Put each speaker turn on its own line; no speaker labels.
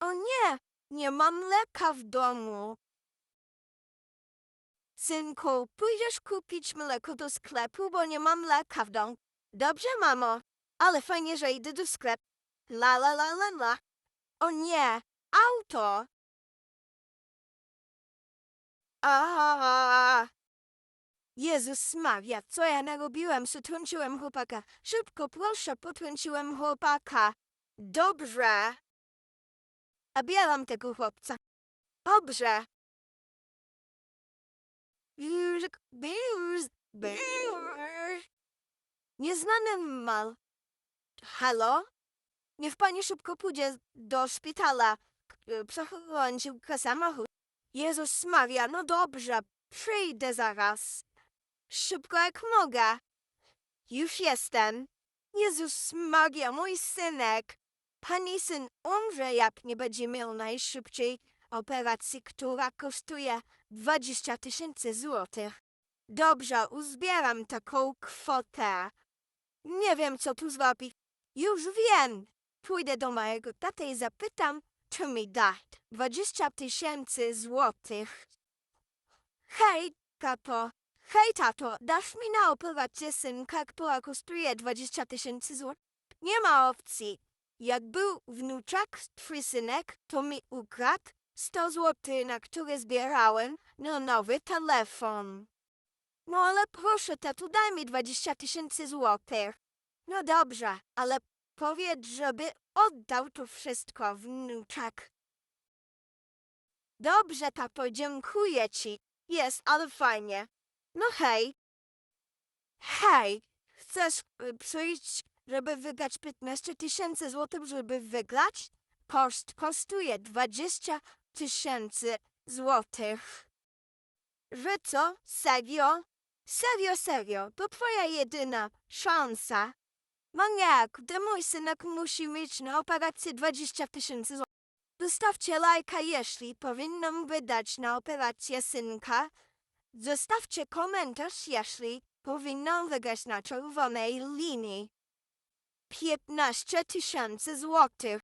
O nie, nie mam mleka w domu. Synku, pójdziesz kupić mleko do sklepu, bo nie mam mleka w domu. Dobrze, mamo, ale fajnie, że idę do sklepu. La la la la la. O nie, auto. A. Jezus Maria, co ja narobiłem? Przytrąciłem chłopaka. Szybko, proszę, potrąciłem chłopaka. Dobrze. Zabieram tego chłopca. Dobrze. Biurz, biurz, biurz. Nieznany mal. Halo? Niech pani szybko pójdzie do szpitala. Przechodził samochód. Jezus Maria, no dobrze, przyjdę zaraz. Szybko jak mogę. Już jestem. Jezus Maria, mój synek. Pani syn umrze, jak nie będzie miał najszybciej operacji, która kosztuje 20 tysięcy złotych. Dobrze, uzbieram taką kwotę. Nie wiem, co tu zrobić. Już wiem. Pójdę do mojego taty i zapytam, czy mi da 20 tysięcy złotych. Hej, tato. Hej, tato, dasz mi na operację synka, która kosztuje 20 tysięcy złotych? Nie ma opcji. Jak był wnuczak, twój synek, to mi ukradł 100 złotych, na które zbierałem na nowy telefon. No ale proszę, tato, daj mi 20 tysięcy złotych. No dobrze, ale powiedz, żeby oddał to wszystko, wnuczak. Dobrze, tato, dziękuję ci. Jest, ale fajnie. No hej. Hej, chcesz y, przyjść, żeby wygrać 15 tysięcy złotych, żeby wygrać? Koszt kosztuje 20 tysięcy złotych. Że co? Serio? Serio, serio, to twoja jedyna szansa. Maniak, gdy mój synek musi mieć na operację 20 tysięcy złotych. Zostawcie lajka, jeśli powinnam wydać na operację synka. Zostawcie komentarz, jeśli powinnam wygrać na czerwonej linii. 15 tysięcy złotych.